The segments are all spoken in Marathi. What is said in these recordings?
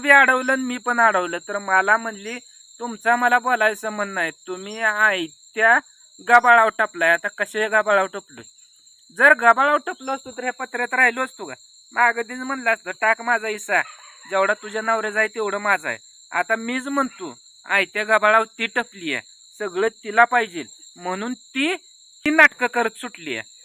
बी अडवलं मी पण अडवलं. तर मला म्हणली तुमचा मला बोलायचं म्हण नाही तुम्ही आयत्या गबाळाव टपलाय. आता कसे गबाळाव टपलोय? जर गबाळाव टपलो असतो तर ह्या पत्र्यात राहिलो असतो का? माग दिन म्हणलं असतं टाक माझा हिस्सा. जेवढा तुझ्या नवऱ्याचा आहे तेवढं माझा आहे. आता मीच म्हणतो आयत्या गबाळाव ती टपली आहे. सगळं तिला पाहिजे. म्हणून ती ती नाटकं करत सुटली आहे.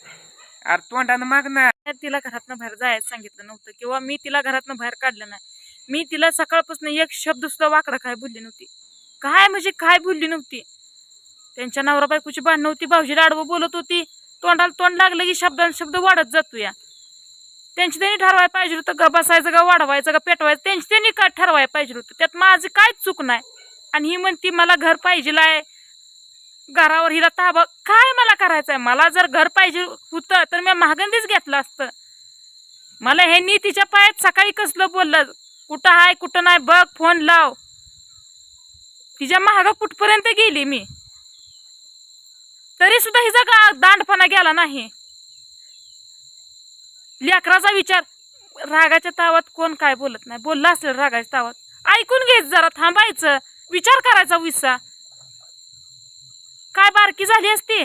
अरे तोंडानं माग ना. तिला घरातनं बाहेर जायचं सांगितलं नव्हतं किंवा मी तिला घरातनं बाहेर काढलं नाही. मी तिला सकाळपासून एक शब्द सुद्धा वाकडा काय बोलली नव्हती. काय म्हणजे काय बोलली नव्हती? त्यांच्या नवरा बायकोची भांडण होती भाऊजीला आडवं बोलत होती. तोंडाला तोंड लागलं की शब्दान शब्द वाढत जातो या. त्यांची त्यांनी ठरवायला पाहिजे होतं का बसायचं का वाढवायचं का पेटवायचं त्यांची त्यांनी काय ठरवायला पाहिजे होतं? त्यात माझं काहीच चूक नाही. आणि ही म्हणती मला घर पाहिजे आहे घरावर हिला ताबा काय मला करायचंय? मला जर घर पाहिजे होतं तर मी महागंदीच घेतलं असतं. मला ह्यांनी तिच्या पायात सकाळी कसलं बोललं? कुठं हाय कुठं नाही बघ फोन लाव. तिच्या महाग कुठपर्यंत गेली मी? तरी सुद्धा हिचा का दांडपणा गेला नाही. लेकराचा विचार रागाच्या तावात कोण काय बोलत नाही? बोलला असेल रागाच्या तावात. ऐकून घेत जरा थांबायचं. विचार करायचा विसा. काय बारकी झाली असती?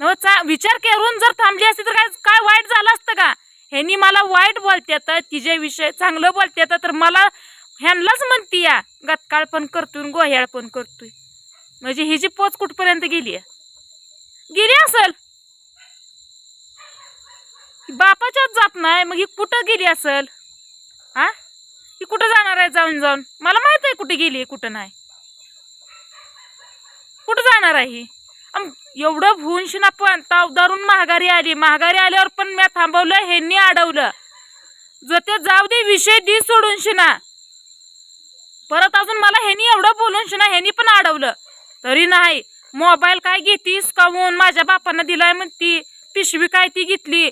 चा विचार करून जर थांबली असती तर काय काय वाईट झालं असतं का? ह्यांनी मला वाईट बोलत्यात तिचे विषय चांगलं बोलत्यात तर मला ह्यांनाच म्हणती या गतकाळ पण करतोय गोह्याळ पण करतोय. म्हणजे हिची पोच कुठपर्यंत गेली गेली असल? बापाच्याच जात नाही मग ही कुठं गेली असल? हा? ही कुठं जाणार आहे जाऊन जाऊन? मला माहीत आहे कुठे गेली कुठं नाही. कुठं जाणार आहे ही? एवढं भूनशिना पण तावदारून महागारी आली. महागारी आल्यावर पण मी थांबवलं ह्यांनी अडवलं. जर ते जाऊ दे विषय दी सोडून शिना. परत अजून मला ह्यानी एवढं बोलून शिना ह्यांनी पण अडवलं. तरी नाही मोबाईल काय घेतीस कावून माझ्या बापांना दिलाय म्हणती पिशवी काय ती घेतली?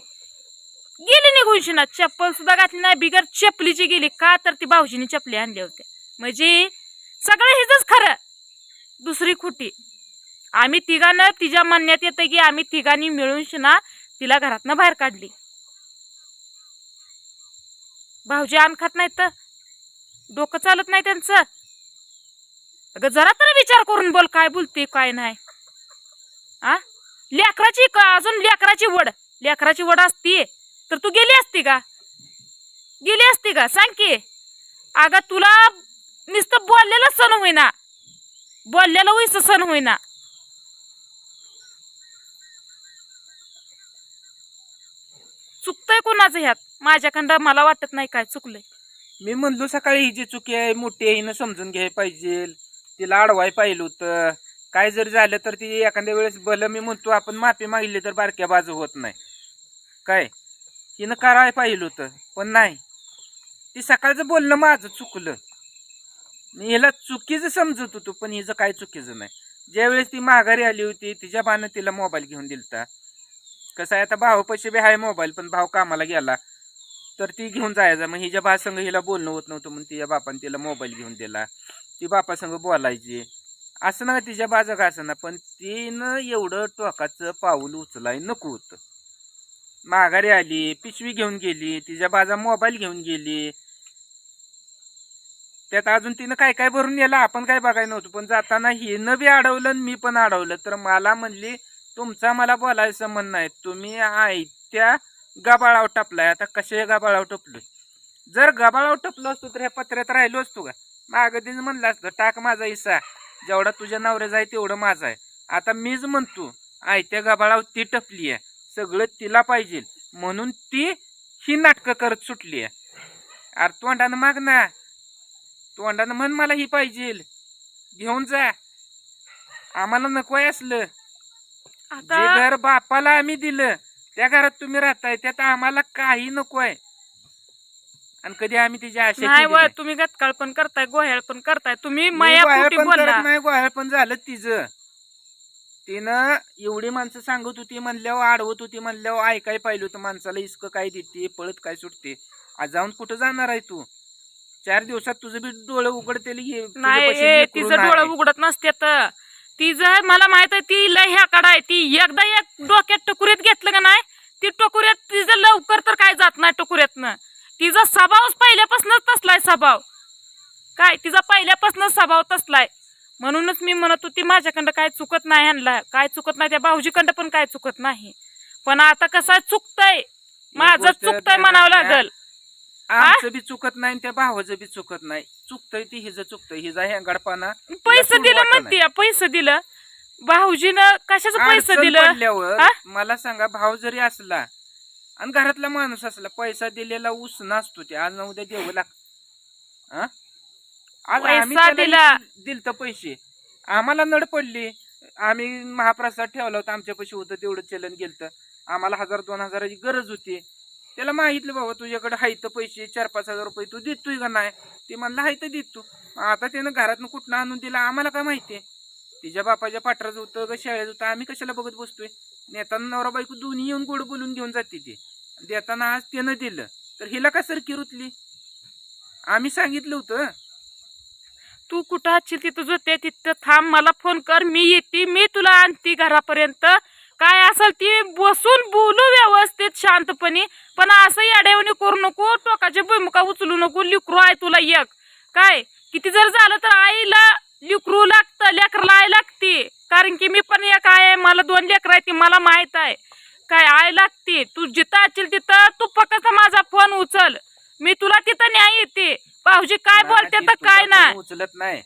गेली निघून शिना चप्पल सुद्धा घातली नाही बिगर चपलीची गेली. का तर ती भाऊजीने चपली आणल्या होत्या. म्हणजे सगळं हिच खरं. दुसरी खोटी. आम्ही तिघांना तिच्या म्हणण्यात येतं की आम्ही तिघांनी मिळून शिना तिला घरातनं बाहेर काढली. भाऊजी आण खात नाहीत. तर डोकं चालत नाही त्यांचं. अगं जरा तर विचार करून बोल काय बोलते काय नाही. आ? लेकराची अजून लेकराची वड. लेकराची वड असती. तर तू गेली असती का? गेली असती का? सांग की. अगं तुला नुसतं बोललेलं सण होईना. बोललेलं होईस सण होईना. चुकतंय कोणाचं ह्यात? माझ्याकडं मला वाटत नाही काय चुकलंय. मी म्हणलो सकाळी ही जी चुकी आहे मोठी आहे हिनं समजून घ्यायला पाहिजे. तिला अडवाय पाहिलं होतं. काय जर झालं तर ती एखाद्या वेळेस भलं मी म्हणतो आपण माफी मागितली तर बारक्या बाजू होत नाही. काय? हिनं करायला पाहिलं होतं पण नाही. ती सकाळचं बोलणं माझं चुकलं. मी हिला चुकीचं समजत होतो पण हिचं काय चुकीचं नाही. ज्यावेळेस ती माघारी आली होती तिच्या बानं तिला मोबाईल घेऊन दिलता. कसं आहे आता भाऊ पैसे बी आहे मोबाईल पण भाव कामाला गेला. तर ती घेऊन जायचा. मग हिच्या भासंग हिला बोलणं होत नव्हतं म्हणून तिच्या बापाने तिला मोबाईल घेऊन दिला. ती बापा संग बोलायची. असं ना तिच्या बाजा का असं ना पण तिनं एवढं टोकाचं पाऊल उचलाय नको होतं. माघारी आली पिशवी घेऊन गेली तिच्या बाजा मोबाईल घेऊन गेली. त्यात अजून तिनं काय काय भरून नेलं आपण काय बघायला नव्हतं पण जाताना हिनं बी अडवलं आणि मी पण अडवलं. तर मला म्हणली तुमचा मला बोलायचं म्हण नाही तुम्ही आयत्या गबाळाव टपलाय. आता कसे गबाळाव टपलोय जर गबाळाव टपलो असतो तर ह्या पत्र्यात राहिलो असतो का? मागं दिन म्हणलं असतं टाक माझा हिस्सा. जेवढा तुझ्या नवऱ्याचा आहे तेवढं माझा आहे. आता मीच म्हणतो आयत्या गबाळाव ती टपली आहे. सगळं तिला पाहिजे. म्हणून ती ही नाटकं करत सुटली आहे. अरे तोंडानं माग ना. तोंडानं म्हण मला ही पाहिजे. घेऊन जा. आम्हाला नको आहे असलं. जे आता घर बापाला आम्ही दिलं त्या घरात तुम्ही राहताय त्यात आम्हाला काही नको आहे आणि कधी आम्ही तिची आशा नाही केली व नाही. तुम्ही गतकाळ पण करताय गोह्याळ पण करताय. तुम्ही मी माया गोह्या पोटी पण बोलला. करत नाही गोह्या पण झालं तिचं. तिनं एवढी माणसं सांगत होती म्हणल्यावर आडवत होती म्हणल्यावर ऐकाय पाहिलं होतं माणसाला इस्क काय देते पळत काय सुटते. आज जाऊन कुठं जाणार आहे तू? चार दिवसात तुझं बी डोळं उघडतेली घे नाही ए, तिचं. डोळं उघडत नसते तर. ती जर मला माहीत आहे ती लय ह्या आहे. ती एकदा एक डोक्यात टकुरीत घेतलं का नाही ती टकुऱ्यात तिचं लवकर तर काय जात नाही टकुऱ्यातनं तिचा स्वभावच पहिल्यापासूनच तसलाय स्वभाव. काय तिचा पहिल्यापासून स्वभाव तसलाय म्हणूनच मी म्हणत होती माझ्याकडं काय चुकत नाही ह्यांना काय चुकत नाही त्या भाऊजीकडं पण काय चुकत नाही. पण आता कसं आहे, चुकतंय. माझं चुकतंय म्हणावं. लागल. आमचं बी चुकत नाही त्या भावाचं बी चुकत नाही. चुकतंय ती हिचं चुकतंय. हिजा हेंगाडपणा पैसे दिलं म्हणते पैसे दिलं. भाऊजीनं कशाचं पैसे दिलं? मला सांगा भाव जरी असला आणि घरातला माणूस असला पैसा दिलेला ऊस नसतो ते. आज ना उद्या द्यावं लाग. हा? दिला. दिलतं पैसे. आम्हाला नड पडली. आम्ही महाप्रसाद ठेवला होता आमच्या पैसे होतं तेवढं चलन गेलतं. आम्हाला हजार दोन हजाराची गरज होती. त्याला माहितलं बाबा तुझ्याकडे हाय तर पैसे चार पाच हजार रुपये तू देतोय का नाही? ते म्हणलं हाय तर देतो. आता त्यानं घरातनं कुठनं आणून दिला आम्हाला काय आहे? तिच्या बापाच्या पाठराचं होतं का शाळेत होतं आम्ही कशाला बघत बसतोय? नेताना नवरा बायको दोन्ही येऊन गोड बोलून घेऊन जाते ते. देताना आज त्यानं दिलं. तर हिला का सरकी रुतली? आम्ही सांगितलं होतं. तू कुठं असशील तिथं? जोते तिथं थांब मला फोन कर. मी येते. मी तुला आणते घरापर्यंत. काय असेल ती बसून बोलू व्यवस्थित शांतपणे. पण असं याड्यावणी करू नको टोकाची भूमिका उचलू नको लिकरू आहे तुला एक. काय? किती जर झालं तर आईला लिकरू लागतं लेकरला आई लागते. कारण की मी पण एक आहे मला दोन लेकर आहेत ती मला माहीत आहे. काय आई लागते? तू जिथं असशील तिथं तू फक्त माझा फोन उचल. मी तुला तिथं न्याय येते. भाऊजी काय बोलते तर काय नाही. उचलत नाही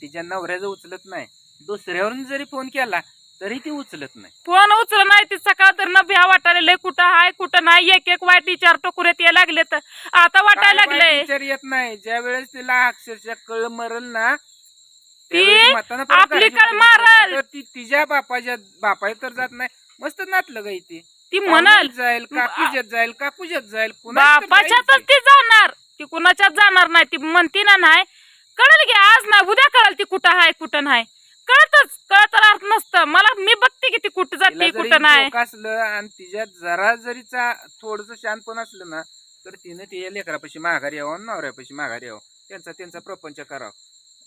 तिच्या नवऱ्याचं उचलत नाही. दुसऱ्यावरून जरी फोन केला तरी ती उचलत नाही. फोन उचल नाही? ती सकाळ तर न भ्या वाटायला लय कुठं हाय कुठं नाही. एक एक वाटी चार टोकुऱ्यात या लागले तर. आता वाटायला वाईट विचार येत नाही ज्या वेळेस तिला अक्षरशः कळ मरल ना ती त्यावेळेस म्हातारं परत आपली घराची कळ मारल. तर ती तिच्या बापाच्या बापाय तर जात नाही. मस्त नातलं गाई ती ती म्हणाल पाहुण्यात जाईल काकीच्यात जाईल काकूच्यात जाईल कुणाच्यात तर बापाच्यातच जाईल ती जाणार. ती कुणाच्यात जाणार नाही ती म्हणती ना नाही. कळल की आज नाही उद्या कळल ती कुठं हाय कुठं नाही. कळतच कळत अर्थ नसतं. मला मी बघते की ती कुठं जाते जरी कुठं नाही. असलं आणि तिच्यात जरा जरी थोडस शांतपण असलं ना तर तिने तिच्या लेकरापाशी माघारी यावं आणि नवऱ्यापाशी माघारी यावं. त्यांचा त्यांचा प्रपंच करावं.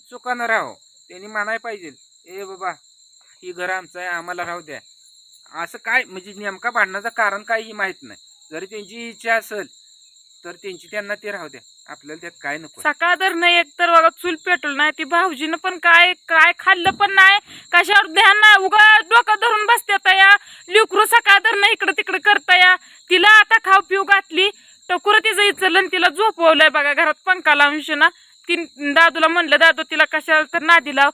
सुखानं राहावं. त्यांनी मानाय पाहिजे ए बाबा ही घर आमचं आहे आम्हाला राहू द्या. असं काय म्हणजे नेमका भांडणाचं कारण काही माहीत नाही. जरी त्यांची इच्छा असेल तर त्यांची त्यांना ते राहू द्या. आपल्याला त्यात काय नको. सकाळ तर नाही एक तर बघा चूल नाही ती भाऊजीनं पण काय काय खाल्लं पण नाही. कशावर ध्यान नाही. उगा डोकं धरून बसते या. लिकरू सकाळ धरणं इकडं तिकडं करता या. तिला आता खाऊ पिऊ घातली. टकुर तिचं इचलं तिला झोपवलंय बघा घरात पंखा लावून ना ती दादूला म्हणलं दादू तिला कशाला तर नादी लाव.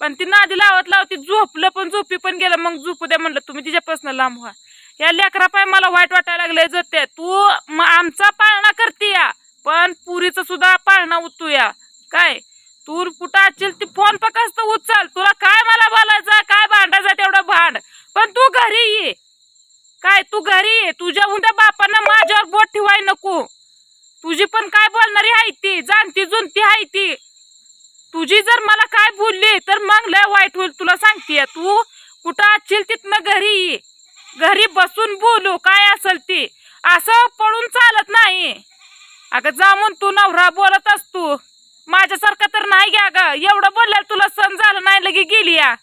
पण ती नादी लावत लावती झोपलं पण झोपी पण गेलं. मग झोपू द्या म्हणलं तुम्ही तिच्यापासून लांब व्हा. या लेकरा पाय मला वाईट वाटायला लागलंय जोते तू आमचा पाळणा करते या. पण पुरीचं सुद्धा पाळणा उतू या. काय? तू कुठं असशील ती फोन पकस्त उचल. तुला काय मला बोलायचं काय भांडायचं तेवढं भांड. पण तू घरी ये. काय तू घरी ये. तुझ्या उद्या बापांना माझ्यावर बोट ठेवाय नको. तुझी पण काय बोलणारी आहे ती? जाणती जुनती आहे ती. तुझी जर मला काय बोलली तर मग लय वाईट होईल तुला सांगते तू. कुठं असशील तिथनं घरी ये. घरी बसून बोलू काय असेल ती. असं पडून चालत नाही. अगं जा म्हणून तू नवरा बोलत असतो. माझ्यासारखं तर नाही घ्या ग. एवढं बोलल्यावर तुला सण झालं नाही लगे गेली या.